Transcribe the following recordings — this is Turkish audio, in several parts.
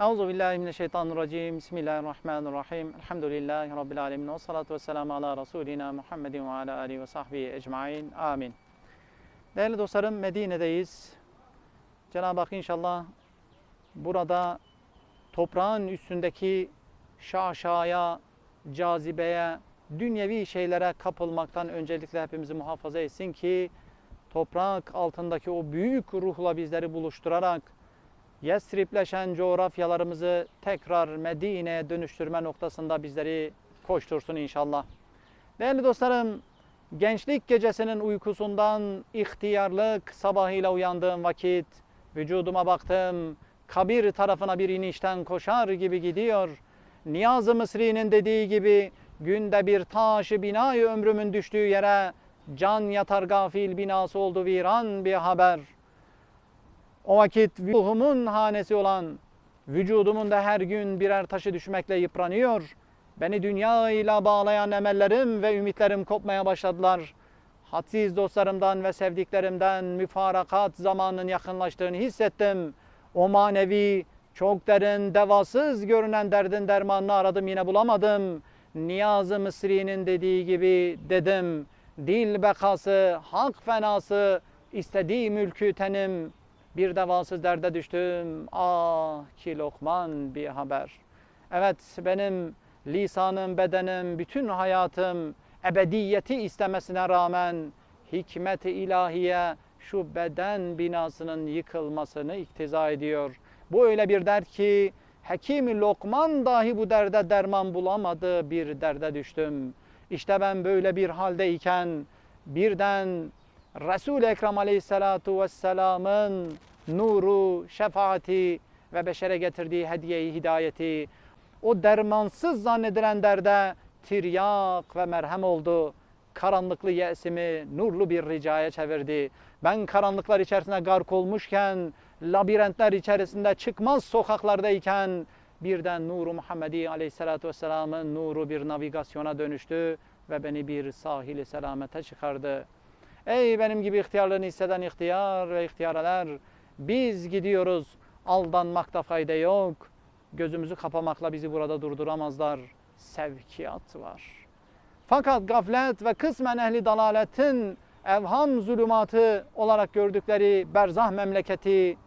Euzu billahi mineşşeytanirracim. Bismillahirrahmanirrahim. Elhamdülillahi rabbil alamin ve salatu vesselamü ala rasulina Muhammedin ve ala alihi ve sahbihi ecmaîn. Amin. Değerli dostlarım Medine'deyiz. Cenab-ı Hak inşallah burada toprağın üstündeki şaşaya, cazibeye, dünyevi şeylere kapılmaktan öncelikle hepimizi muhafaza etsin ki toprak altındaki o büyük ruhla bizleri buluşturarak Yesripleşen coğrafyalarımızı tekrar Medine'ye dönüştürme noktasında bizleri koştursun inşallah. Değerli dostlarım, gençlik gecesinin uykusundan ihtiyarlık sabahıyla uyandığım vakit vücuduma baktım. Kabir tarafına bir inişten koşar gibi gidiyor. Niyaz-ı Mısri'nin dediği gibi günde bir taşı binayı ömrümün düştüğü yere can yatar gafil binası oldu viran bir haber. O vakit ruhumun hanesi olan vücudumun da her gün birer taşı düşmekle yıpranıyor. Beni dünya ile bağlayan emellerim ve ümitlerim kopmaya başladılar. Hadsiz dostlarımdan ve sevdiklerimden müfarakat zamanının yakınlaştığını hissettim. O manevi, çok derin, devasız görünen derdin dermanını aradım yine bulamadım. Niyaz-ı Mısri'nin dediği gibi dedim. Dil bekası, hak fenası, istediği mülkü tenim. Bir devasız derde düştüm. Ah ki lokman bir haber. Evet benim lisanım, bedenim, bütün hayatım ebediyeti istemesine rağmen hikmet-i ilahiye şu beden binasının yıkılmasını iktiza ediyor. Bu öyle bir dert ki Hekim Lokman dahi bu derde derman bulamadı bir derde düştüm. İşte ben böyle bir haldeyken birden Resul-i Ekrem Aleyhisselatu Vesselam'ın nuru, şefaati ve beşere getirdiği hediyeyi, hidayeti o dermansız zannedilen derde tiryak ve merhem oldu. Karanlıklı yesimi nurlu bir ricaya çevirdi. Ben karanlıklar içerisinde gark olmuşken, labirentler içerisinde çıkmaz sokaklardayken birden nuru Muhammedi Aleyhisselatü Vesselam'ın nuru bir navigasyona dönüştü ve beni bir sahili selamete çıkardı. Ey benim gibi ihtiyarlığını hisseden ihtiyar ve ihtiyareler, biz gidiyoruz, aldanmakta fayda yok. Gözümüzü kapamakla bizi burada durduramazlar. Sevkiyat var. Fakat gaflet ve kısmen ehli dalaletin evham zulümatı olarak gördükleri berzah memleketi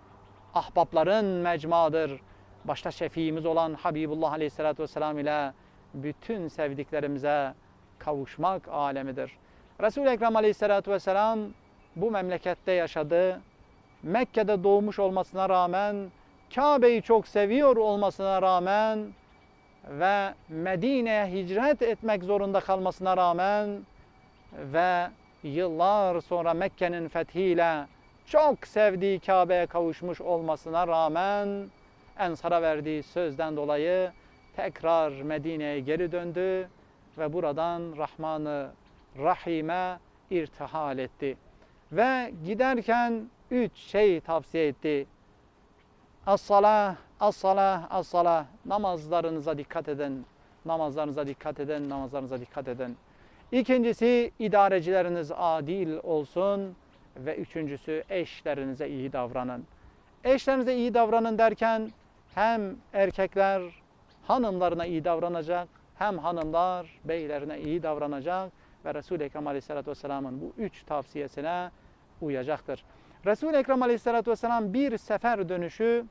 ahbapların mecmadır. Başta şefiimiz olan Habibullah Aleyhisselatü Vesselam ile bütün sevdiklerimize kavuşmak alemidir. Resul-i Ekrem Aleyhisselatü Vesselam bu memlekette yaşadı. Mekke'de doğmuş olmasına rağmen, Kabe'yi çok seviyor olmasına rağmen ve Medine'ye hicret etmek zorunda kalmasına rağmen ve yıllar sonra Mekke'nin fethiyle çok sevdiği Kabe'ye kavuşmuş olmasına rağmen Ensar'a verdiği sözden dolayı tekrar Medine'ye geri döndü ve buradan Rahman'ı Rahim'e irtihal etti. Ve giderken üç şey tavsiye etti. As-salah, as-salah, as-salah. Namazlarınıza dikkat edin. Namazlarınıza dikkat edin, namazlarınıza dikkat edin. İkincisi idarecileriniz adil olsun ve üçüncüsü eşlerinize iyi davranın. Eşlerinize iyi davranın derken hem erkekler hanımlarına iyi davranacak, hem hanımlar beylerine iyi davranacak ve Resul-i Ekrem Aleyhisselatü Vesselam'ın bu üç tavsiyesine uyacaktır. Resul-i Ekrem Aleyhisselatü Vesselam bir sefer dönüşü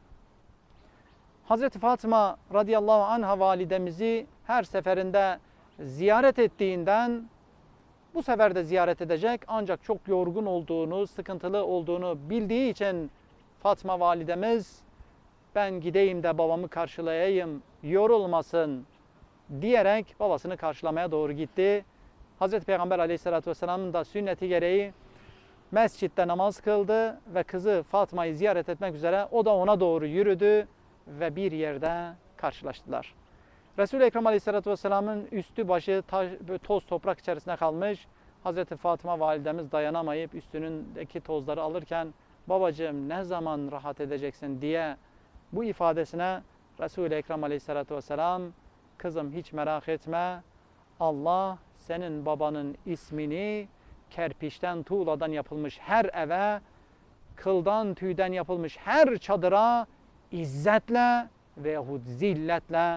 Hazreti Fatıma radıyallahu anha validemizi her seferinde ziyaret ettiğinden bu sefer de ziyaret edecek ancak çok yorgun olduğunu, sıkıntılı olduğunu bildiği için Fatma validemiz ben gideyim de babamı karşılayayım, yorulmasın diyerek babasını karşılamaya doğru gitti. Hazreti Peygamber aleyhissalatü vesselamın da sünneti gereği mescitte namaz kıldı ve kızı Fatma'yı ziyaret etmek üzere o da ona doğru yürüdü ve bir yerde karşılaştılar. Resul-i Ekrem Aleyhisselatü Vesselam'ın üstü başı toz toprak içerisinde kalmış. Hazreti Fatıma validemiz dayanamayıp üstünündeki tozları alırken babacığım ne zaman rahat edeceksin diye bu ifadesine Resul-i Ekrem Aleyhisselatü Vesselam kızım hiç merak etme Allah senin babanın ismini kerpiçten, tuğladan yapılmış her eve, kıldan, tüyden yapılmış her çadıra izzetle veyahut zilletle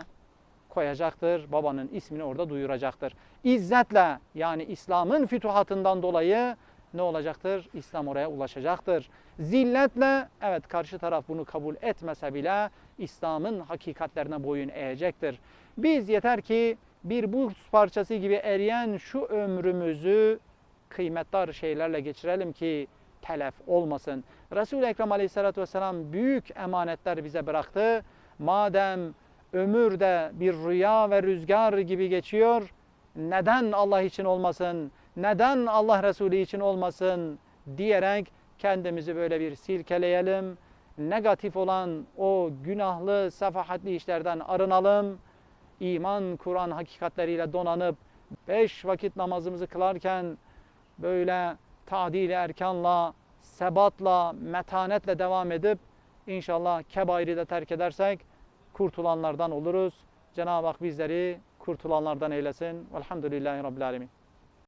koyacaktır. Babanın ismini orada duyuracaktır. İzzetle yani İslam'ın fütuhatından dolayı ne olacaktır? İslam oraya ulaşacaktır. Zilletle evet karşı taraf bunu kabul etmese bile İslam'ın hakikatlerine boyun eğecektir. Biz yeter ki bir buz parçası gibi eriyen şu ömrümüzü kıymetli şeylerle geçirelim ki telef olmasın. Resul-i Ekrem Aleyhisselatü Vesselam büyük emanetler bize bıraktı. Madem ömür de bir rüya ve rüzgar gibi geçiyor, neden Allah için olmasın, neden Allah Resulü için olmasın diyerek kendimizi böyle bir silkeleyelim. Negatif olan o günahlı, sefahatli işlerden arınalım. İman, Kur'an hakikatleriyle donanıp beş vakit namazımızı kılarken böyle tadil erkanla, sebatla, metanetle devam edip inşallah kebairi de terk edersek kurtulanlardan oluruz. Cenab-ı Hak bizleri kurtulanlardan eylesin. Velhamdülillahi Rabbil Alemin.